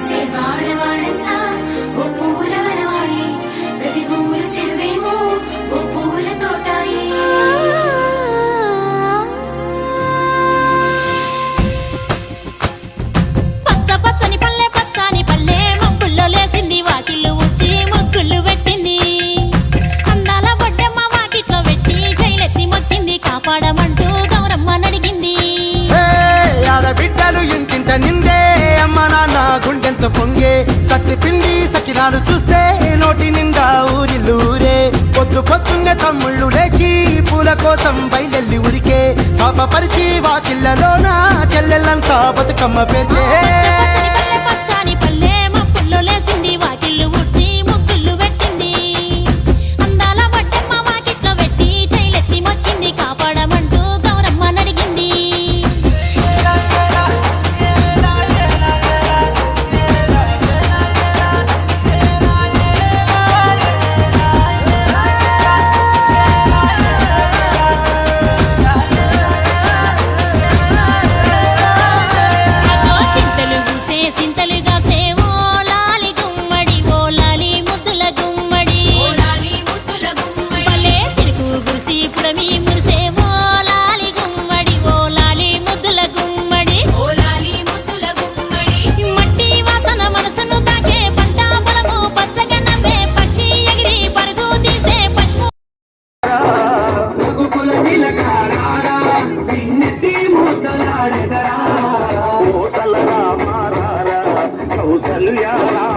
வாழவா ఎంతో పొంగే సత్తి పిండి సకిరాలు చూస్తే నోటి నిండా ఊరిల్లూరే పొద్దు పొద్దున్న తమ్ముళ్ళు లేచి పూల కోసం బయలెల్లి ఉరికే. సాపపరిచి వాకిళ్ళలోనా చెల్లెళ్ళంతా బతుకమ్మ పెరిచే. Ceria.